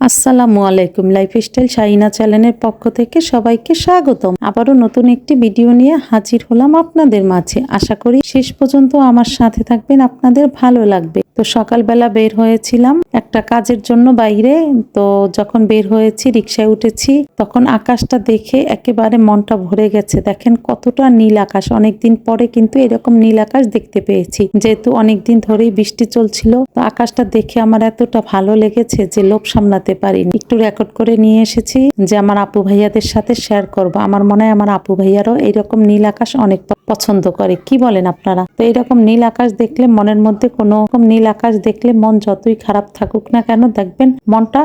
আসসালামু আলাইকুম লাইফস্টাইল শাহিনা চ্যানেলের পক্ষ থেকে সবাইকে স্বাগতম। আবারও নতুন একটি ভিডিও নিয়ে হাজির হলাম আপনাদের মাঝে। আশা করি শেষ পর্যন্ত আমার সাথে থাকবেন, আপনাদের ভালো লাগবে। তো সকালবেলা বের হয়েছিলাম একটা কাজের জন্য বাইরে। তো যখন বের হয়েছি রিক্সায় উঠেছি, তখন আকাশটা দেখে একেবারে মনটা ভরে গেছে। দেখেন কতটা নীল আকাশ। অনেকদিন পরে কিন্তু এরকম নীল আকাশ দেখতে পেয়েছি। যেহেতু অনেকদিন ধরেই বৃষ্টি চলছিল, তো আকাশটা দেখে আমার এতটা ভালো লেগেছে যে লোভ সামলাতে পারিনি। একটু রেকর্ড করে নিয়ে এসেছি যে আমার আপু ভাইয়াদের সাথে শেয়ার করব। আমার মনে হয় আমার আপু ভাইয়ারও এইরকম নীল আকাশ অনেক পছন্দ করে। কি বলেন আপনারা? তো এরকম নীল আকাশ দেখলে মনের মধ্যে কোনো রকম নীল আকাশ দেখলে মন যতই খারাপ থাকুক না কেন, দেখবেন মনটা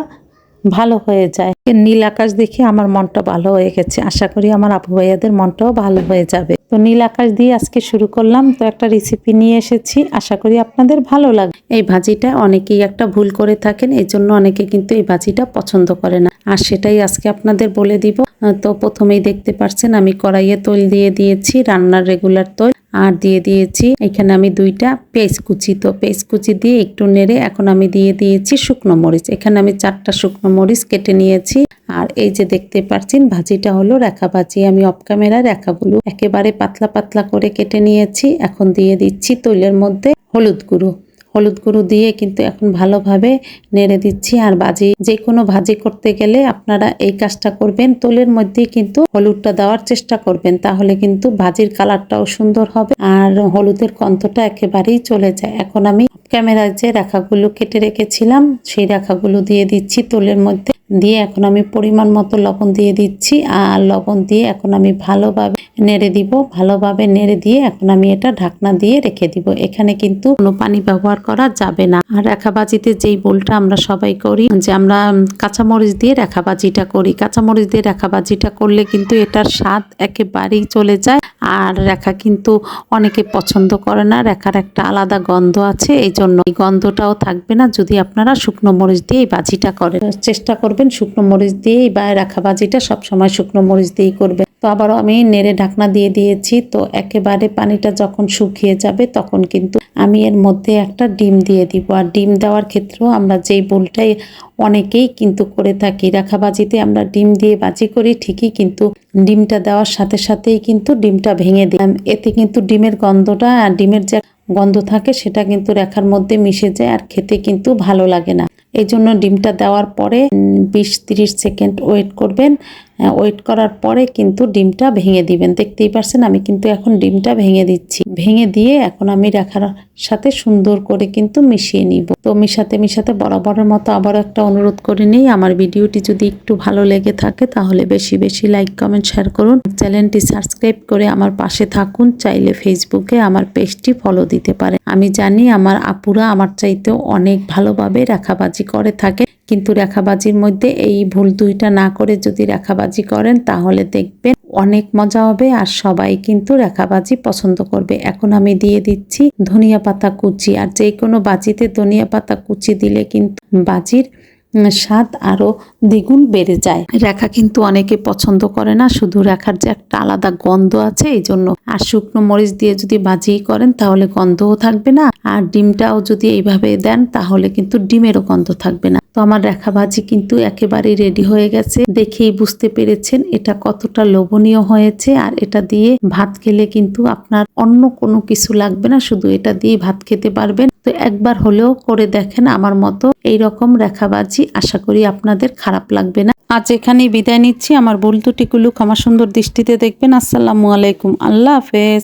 ভালো হয়ে যায়। নীল আকাশ দেখে আমার মনটা ভালো হয়ে গেছে। আশা করি আমার আপু ভাইয়াদের মনটাও ভালো হয়ে যাবে। তো নীল আকাশ দিয়ে আজকে শুরু করলাম। তো একটা রেসিপি নিয়ে এসেছি। আশা করি আপনাদের ভালো লাগবে। এই ভাজিটা অনেকেই একটা ভুল করে থাকেন এই জন্য অনেকে কিন্তু এই ভাজিটা পছন্দ করে না। আর সেটাই আজকে আপনাদের বলে দিব। তো প্রথমেই দেখতে পাচ্ছেন আমি কড়াইয়ে তৈল দিয়ে দিয়েছি, রান্নার রেগুলার তৈল। আর দিয়ে দিয়েছি। এখানে আমি দুইটা পেঁয়াজ কুচি। তো পেঁয়াজ কুচি দিয়ে একটু নেড়ে এখন আমি দিয়ে দিয়েছি শুকনো মরিচ। এখানে আমি চারটা শুকনো মরিচ কেটে নিয়েছি। আর এই যে দেখতে পাচ্ছেন, ভাজিটা হলো রেখা ভাজি। আমি অফ ক্যামেরা রেখাগুলো একেবারে পাতলা পাতলা করে কেটে নিয়েছি। এখন দিয়ে দিচ্ছি তৈলের মধ্যে হলুদ গুঁড়ো। হলুদ গুঁড়ো দিয়ে কিন্তু এখন ভালোভাবে নেড়ে দিচ্ছি। আর ভাজি যে কোনো ভাজি করতে গেলে আপনারা এই কাজটা করবেন। তোলের মধ্যে কিন্তু হলুদটা দেওয়ার চেষ্টা করবেন, তাহলে কিন্তু ভাজির কালারটাও সুন্দর হবে আর হলুদের কন্তটা একেবারেই চলে যায়। এখন আমি ক্যামেরায় যে রেখাগুলো কেটে রেখেছিলাম, সেই রেখাগুলো দিয়ে দিচ্ছি তোলের মধ্যে। দিয়ে এখন আমি পরিমাণ মতো লবণ দিয়ে দিচ্ছি, আর লবণ দিয়ে এখন আমি ভালোভাবে নেড়ে দিব। ভালোভাবে নেড়ে দিয়ে এখন আমি এটা ঢাকনা দিয়ে রেখে দিব। এখানে কিন্তু কোনো পানি ব্যবহার করা যাবে না। আর রেখাবাজিতে যেই বোলটা আমরা সবাই করি, যে আমরা কাঁচামরিচ দিয়ে রেখাবাজিটা করি। কাঁচামরিচ দিয়ে রেখাবাজিটা করলে কিন্তু এটার স্বাদ একেবারেই চলে যায়, আর রেখা কিন্তু অনেকে পছন্দ করে না। রেখার একটা আলাদা গন্ধ আছে এই জন্য এই গন্ধটাও থাকবে না যদি আপনারা শুকনো মরিচ দিয়ে এই বাজিটা করেন। চেষ্টা করবেন শুকনো মরিচ দিয়েই বা রাখা বাজিটা সবসময় শুকনো মরিচ দিয়েই করবেন। তো আবারও আমি নেড়ে ঢাকনা দিয়ে দিয়েছি, তো একেবারে পানিটা যখন শুকিয়ে যাবে তখন কিন্তু আমি এর মধ্যে একটা ডিম দিয়ে দিব। আর ডিম দেওয়ার ক্ষেত্রেও আমরা যেই বোলটাই অনেকেই কিন্তু করে থাকি রাখাবাজিতে আমরা ডিম দিয়ে বাজি করি, ঠিকই কিন্তু ডিমটা দেওয়ার সাথে সাথেই কিন্তু ডিমটা ভেঙে দিই। এতে কিন্তু ডিমের গন্ধটা আর ডিমের যে গন্ধ থাকে সেটা কিন্তু রেখার মধ্যে মিশে যায় আর খেতে কিন্তু ভালো লাগে না। এই জন্য ডিমটা দেওয়ার পরে বিশ তিরিশ সেকেন্ড ওয়েট করবেন। ওয়েট করার পরে কিন্তু ডিমটা ভেঙে দিবেন। দেখতেই পারছেন, আমি কিন্তু এখন ডিমটা ভেঙে দিচ্ছি। ভেঙে দিয়ে এখন আমি রাখার সাথে সুন্দর করে কিন্তু মিশিয়ে নিব। তো মিশাতে মিশাতে বরাবরের মতো আবার একটা অনুরোধ করে নিই। আমার ভিডিওটি যদি একটু ভালো লেগে থাকে, তাহলে বেশি বেশি লাইক কমেন্ট শেয়ার করুন। চ্যানেলটি সাবস্ক্রাইব করে আমার পাশে থাকুন। চাইলে ফেসবুকে আমার পেজটি ফলো দিতে পারে আমি জানি আমার আপুরা আমার চাইতেও অনেক ভালোভাবে রেখাবাজি করে থাকে। কিন্তু রেখাবাজির মধ্যে এই ভুল দুইটা না করে যদি রেখাবাজি করেন, তাহলে দেখবেন অনেক মজা হবে আর সবাই কিন্তু রেখাবাজি পছন্দ করবে। এখন আমি দিয়ে দিচ্ছি ধনিয়া পাতা কুচি। আর যে কোনো বাজিতে ধনিয়া পাতা কুচি দিলে কিন্তু বাজির স্বাদ আরও দ্বিগুণ বেড়ে যায়। রেখা কিন্তু অনেকে পছন্দ করে না, শুধু রেখার যে একটা আলাদা গন্ধ আছে এই জন্য আর শুকনো মরিচ দিয়ে যদি ভাজি করেন, তাহলে গন্ধও থাকবে না। আর ডিমটাও যদি এইভাবে দেন, তাহলে কিন্তু ডিমেরও গন্ধ থাকবে না। তো আমার রেখা ভাজি কিন্তু একেবারেই রেডি হয়ে গেছে। দেখেই বুঝতে পেরেছেন এটা কতটা লোভনীয় হয়েছে। আর এটা দিয়ে ভাত খেলে কিন্তু আপনার অন্য কোনো কিছু লাগবে না, শুধু এটা দিয়ে ভাত খেতে পারবেন। তো একবার হলেও করে দেখেন আমার মতো এই রকম রেখাবাজি আশা করি আপনাদের খারাপ লাগবে না। আজ এখানেই বিদায় নিচ্ছি। আমার ভুল ত্রুটিগুলো ক্ষমা সুন্দর দৃষ্টিতে দেখবেন। আসসালামু আলাইকুম। আল্লাহ হাফেজ।